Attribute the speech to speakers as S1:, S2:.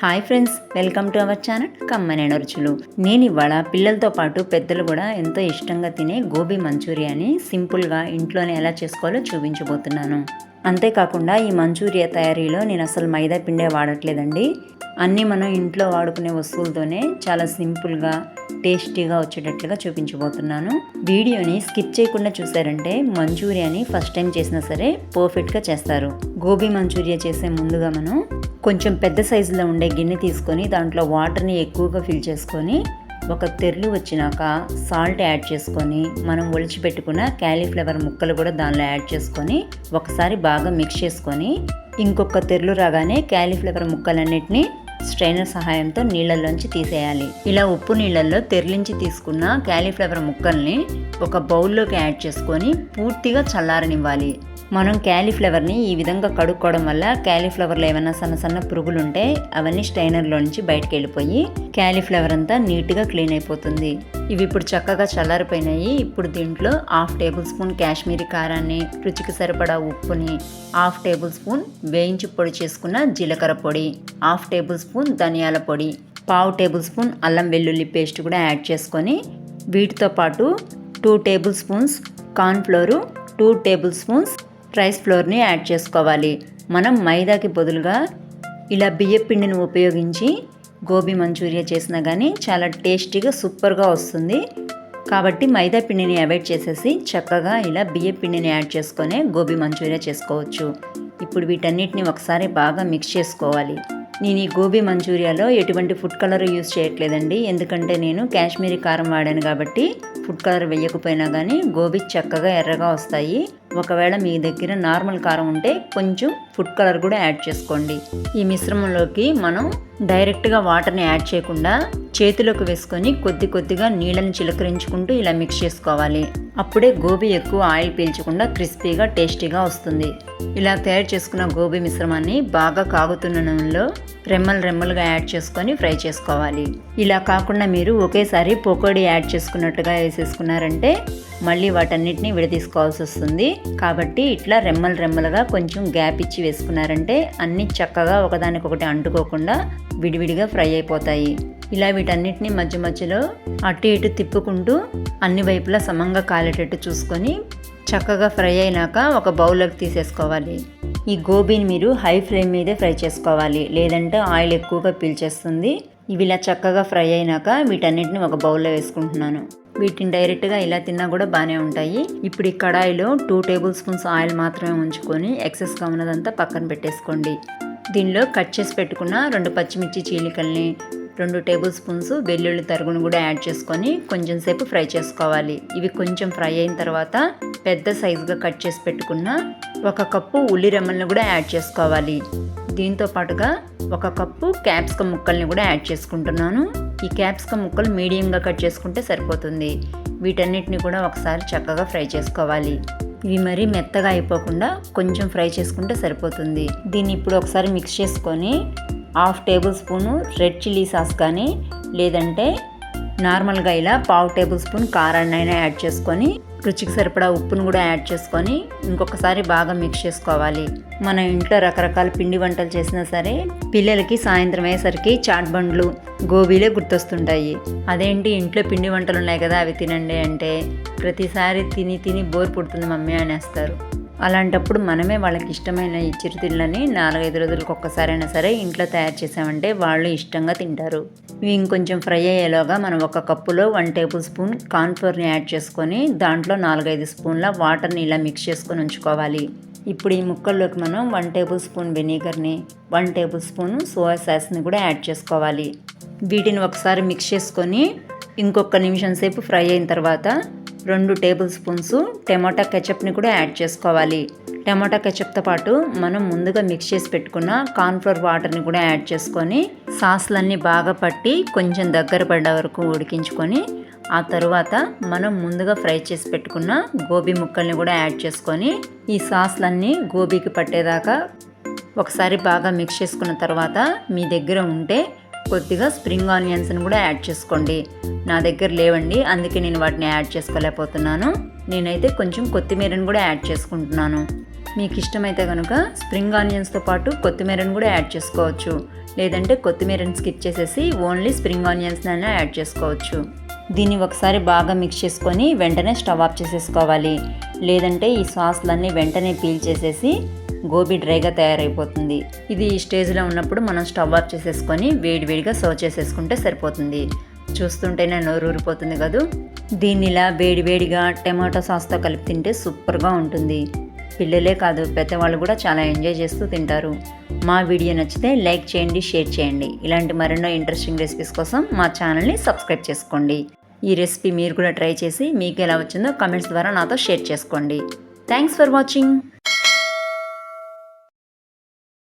S1: Hi friends welcome to our channel కమ్మనైన రుచులు. నేను ఇవాళ పిల్లలతో పాటు పెద్దలు కూడా ఎంతో ఇష్టంగా తినే గోబీ మంచూరియాని సింపుల్గా ఇంట్లోనే ఎలా చేసుకోవాలో చూపించబోతున్నాను. అంతేకాకుండా ఈ మంచూరియా తయారీలో నేను అసలు మైదా పిండే వాడట్లేదండి. అన్నీ మనం ఇంట్లో వాడుకునే వస్తువులతోనే చాలా సింపుల్గా టేస్టీగా వచ్చేటట్లుగా చూపించబోతున్నాను. వీడియోని స్కిప్ చేయకుండా చూసారంటే మంచూరియాని ఫస్ట్ టైం చేసినా సరే పర్ఫెక్ట్గా చేస్తారు. గోబీ మంచూరియా చేసే ముందుగా మనం కొంచెం పెద్ద సైజులో ఉండే గిన్నె తీసుకొని దాంట్లో వాటర్ని ఎక్కువగా ఫిల్ చేసుకొని ఒక తెర్లు వచ్చినాక సాల్ట్ యాడ్ చేసుకొని మనం ఒలిచిపెట్టుకున్న క్యాలీఫ్లవర్ ముక్కలు కూడా దానిలో యాడ్ చేసుకొని ఒకసారి బాగా మిక్స్ చేసుకొని ఇంకొక తెర్లు రాగానే క్యాలీఫ్లవర్ ముక్కలన్నిటిని స్ట్రైనర్ సహాయంతో నీళ్ళల్లోంచి తీసేయాలి. ఇలా ఉప్పు నీళ్ళల్లో తెరలించి తీసుకున్న క్యాలీఫ్లవర్ ముక్కల్ని ఒక బౌల్లోకి యాడ్ చేసుకొని పూర్తిగా చల్లారనివ్వాలి. మనం క్యాలీఫ్లవర్ని ఈ విధంగా కడుక్కోవడం వల్ల క్యాలీఫ్లవర్లో ఏమైనా సన్న సన్న పురుగులు ఉంటే అవన్నీ స్టైనర్లో నుంచి బయటకు వెళ్ళిపోయి క్యాలీఫ్లవర్ అంతా నీట్గా క్లీన్ అయిపోతుంది. ఇవి ఇప్పుడు చక్కగా చల్లారిపోయినాయి. ఇప్పుడు దీంట్లో హాఫ్ టేబుల్ స్పూన్ కాశ్మీరీ కారాన్ని రుచికి సరిపడా ఉప్పుని హాఫ్ టేబుల్ స్పూన్ వేయించి పొడి చేసుకున్న జీలకర్ర పొడి హాఫ్ టేబుల్ స్పూన్ ధనియాల పొడి పావు టేబుల్ స్పూన్ అల్లం వెల్లుల్లి పేస్ట్ కూడా యాడ్ చేసుకొని వీటితో పాటు two tablespoons cornflour two tablespoons rice ఫ్లోర్ని add చేసుకోవాలి. మనం మైదాకి బదులుగా ఇలా బియ్య పిండిని ఉపయోగించి గోబీ మంచూరియా చేసినా కానీ చాలా టేస్టీగా సూపర్గా వస్తుంది. కాబట్టి మైదా పిండిని అవాయిడ్ చేసేసి చక్కగా ఇలా బియ్య పిండిని యాడ్ చేసుకొని గోబీ మంచూరియా చేసుకోవచ్చు. ఇప్పుడు వీటన్నిటిని ఒకసారి బాగా మిక్స్ చేసుకోవాలి. నేను ఈ గోబీ మంచూరియాలో ఎటువంటి ఫుడ్ కలర్ యూస్ చేయట్లేదండి. ఎందుకంటే నేను కాశ్మీరీ కారం వాడాను కాబట్టి ఫుడ్ కలర్ వేయకపోయినా కానీ గోబీ చక్కగా ఎర్రగా వస్తాయి. ఒకవేళ మీ దగ్గర నార్మల్ కారం ఉంటే కొంచెం ఫుడ్ కలర్ కూడా యాడ్ చేసుకోండి. ఈ మిశ్రమంలోకి మనం డైరెక్ట్గా వాటర్ని యాడ్ చేయకుండా చేతిలోకి వేసుకొని కొద్ది కొద్దిగా నీళ్ళని చిలకరించుకుంటూ ఇలా మిక్స్ చేసుకోవాలి. అప్పుడే గోబీ ఎక్కువ ఆయిల్ పీల్చకుండా క్రిస్పీగా టేస్టీగా వస్తుంది. ఇలా తయారు చేసుకున్న గోబీ మిశ్రమాన్ని బాగా కాగుతున్న నూనెలో రెమ్మలు రెమ్మలుగా యాడ్ చేసుకొని ఫ్రై చేసుకోవాలి. ఇలా కాకుండా మీరు ఒకేసారి పకోడీ యాడ్ చేసుకున్నట్టుగా వేసేసుకున్నారంటే మళ్ళీ వాటన్నిటిని విడదీసుకోవాల్సి వస్తుంది. కాబట్టి ఇట్లా రెమ్మలు రెమ్మలుగా కొంచెం గ్యాప్ ఇచ్చి వేసుకున్నారంటే అన్నీ చక్కగా ఒకదానికొకటి అంటుకోకుండా విడివిడిగా ఫ్రై అయిపోతాయి. ఇలా వీటన్నిటిని మధ్య మధ్యలో అటు ఇటు తిప్పుకుంటూ అన్ని వైపులా సమంగా కాలేటట్టు చూసుకొని చక్కగా ఫ్రై అయినాక ఒక బౌల్లోకి తీసేసుకోవాలి. ఈ గోబీని మీరు హై ఫ్లేమ్ మీదే ఫ్రై చేసుకోవాలి. లేదంటే ఆయిల్ ఎక్కువగా పీల్చేస్తుంది. ఇవి ఇలా చక్కగా ఫ్రై అయినాక వీటన్నిటిని ఒక బౌల్లో వేసుకుంటున్నాను. వీటిని డైరెక్ట్గా ఇలా తిన్నా కూడా బాగానే ఉంటాయి. ఇప్పుడు ఈ కడాయిలో టూ టేబుల్ స్పూన్స్ ఆయిల్ మాత్రమే ఉంచుకొని ఎక్సెస్గా ఉన్నదంతా పక్కన పెట్టేసుకోండి. దీనిలో కట్ చేసి పెట్టుకున్న రెండు పచ్చిమిర్చి చీలికల్ని రెండు టేబుల్ స్పూన్స్ వెల్లుల్లి తరుగును కూడా యాడ్ చేసుకొని కొంచెం సేపు ఫ్రై చేసుకోవాలి. ఇవి కొంచెం ఫ్రై అయిన తర్వాత పెద్ద సైజుగా కట్ చేసి పెట్టుకున్న ఒక కప్పు ఉల్లి రెమ్మల్ని కూడా యాడ్ చేసుకోవాలి. దీంతో పాటుగా ఒక కప్పు క్యాప్సికమ్ ముక్కల్ని కూడా యాడ్ చేసుకుంటున్నాను. ఈ క్యాప్సికమ్ ముక్కలు మీడియంగా కట్ చేసుకుంటే సరిపోతుంది. వీటన్నిటిని కూడా ఒకసారి చక్కగా ఫ్రై చేసుకోవాలి. ఇవి మరీ మెత్తగా అయిపోకుండా కొంచెం ఫ్రై చేసుకుంటే సరిపోతుంది. దీన్ని ఇప్పుడు ఒకసారి మిక్స్ చేసుకొని half tablespoon red chilli sauce కానీ లేదంటే నార్మల్గా ఇలా పావు టేబుల్ స్పూన్ కారాన్నైనా యాడ్ చేసుకొని రుచికి సరిపడా ఉప్పును కూడా యాడ్ చేసుకొని ఇంకొకసారి బాగా మిక్స్ చేసుకోవాలి. మన ఇంట్లో రకరకాల పిండి వంటలు చేసినా సరే పిల్లలకి సాయంత్రం అయ్యేసరికి చాట్ బండ్లు గోబీలే గుర్తొస్తుంటాయి. అదేంటి? ఇంట్లో పిండి వంటలు ఉన్నాయి కదా అవి తినండి అంటే ప్రతిసారి తిని తిని బోర్ పుడుతుంది మమ్మీ అనేస్తారు. అలాంటప్పుడు మనమే వాళ్ళకి ఇష్టమైన ఈ చిరుతిళ్ళని నాలుగైదు రోజులకు ఒక్కసారైనా సరే ఇంట్లో తయారు చేసామంటే వాళ్ళు ఇష్టంగా తింటారు. ఇవి ఇంకొంచెం ఫ్రై అయ్యేలోగా మనం ఒక కప్పులో వన్ టేబుల్ స్పూన్ కార్న్ఫ్లోర్ని యాడ్ చేసుకొని దాంట్లో నాలుగైదు స్పూన్ల వాటర్ని ఇలా మిక్స్ చేసుకొని ఉంచుకోవాలి. ఇప్పుడు ఈ ముక్కల్లోకి మనం వన్ టేబుల్ స్పూన్ వెనిగర్ని వన్ టేబుల్ స్పూన్ సోయా సాస్ని కూడా యాడ్ చేసుకోవాలి. వీటిని ఒకసారి మిక్స్ చేసుకొని ఇంకొక నిమిషం సేపు ఫ్రై అయిన తర్వాత రెండు టేబుల్ స్పూన్స్ టమాటా కెచప్ని కూడా యాడ్ చేసుకోవాలి. టమాటా కెచప్తో పాటు మనం ముందుగా మిక్స్ చేసి పెట్టుకున్న కార్న్ఫ్లోర్ వాటర్ని కూడా యాడ్ చేసుకొని సాస్లన్నీ బాగా పట్టి కొంచెం దగ్గర పడ్డ వరకు ఉడికించుకొని ఆ తరువాత మనం ముందుగా ఫ్రై చేసి పెట్టుకున్న గోబీ ముక్కల్ని కూడా యాడ్ చేసుకొని ఈ సాస్లన్నీ గోబీకి పట్టేదాకా ఒకసారి బాగా మిక్స్ చేసుకున్న తర్వాత మీ దగ్గర ఉంటే కొద్దిగా స్ప్రింగ్ ఆనియన్స్ని కూడా యాడ్ చేసుకోండి. నా దగ్గర లేవండి అందుకే నేను వాటిని యాడ్ చేసుకోలేకపోతున్నాను. నేనైతే కొంచెం కొత్తిమీరని కూడా యాడ్ చేసుకుంటున్నాను. మీకు ఇష్టమైతే కనుక స్ప్రింగ్ ఆనియన్స్తో పాటు కొత్తిమీరను కూడా యాడ్ చేసుకోవచ్చు. లేదంటే కొత్తిమీరని స్కిప్ చేసేసి ఓన్లీ స్ప్రింగ్ ఆనియన్స్ అయినా యాడ్ చేసుకోవచ్చు. దీన్ని ఒకసారి బాగా మిక్స్ చేసుకొని వెంటనే స్టవ్ ఆఫ్ చేసేసుకోవాలి. లేదంటే ఈ సాస్లన్నీ వెంటనే పీల్ చేసేసి గోబీ డ్రైగా తయారైపోతుంది. ఇది ఈ స్టేజ్లో ఉన్నప్పుడు మనం స్టవ్ ఆఫ్ చేసేసుకొని వేడివేడిగా సర్వ్ చేసేసుకుంటే సరిపోతుంది. చూస్తుంటేనే నోరు ఊరిపోతుంది కదూ? దీన్ని ఇలా వేడివేడిగా టమాటో సాస్తో కలిపి తింటే సూపర్గా ఉంటుంది. పిల్లలే కాదు పెద్దవాళ్ళు కూడా చాలా ఎంజాయ్ చేస్తూ తింటారు. మా వీడియో నచ్చితే లైక్ చేయండి షేర్ చేయండి. ఇలాంటి మరెన్నో ఇంట్రెస్టింగ్ రెసిపీస్ కోసం మా ఛానల్ని సబ్స్క్రైబ్ చేసుకోండి. ఈ రెసిపీ మీరు కూడా ట్రై చేసి మీకు ఎలా వచ్చిందో కమెంట్స్ ద్వారా నాతో షేర్ చేసుకోండి. Thanks for watching.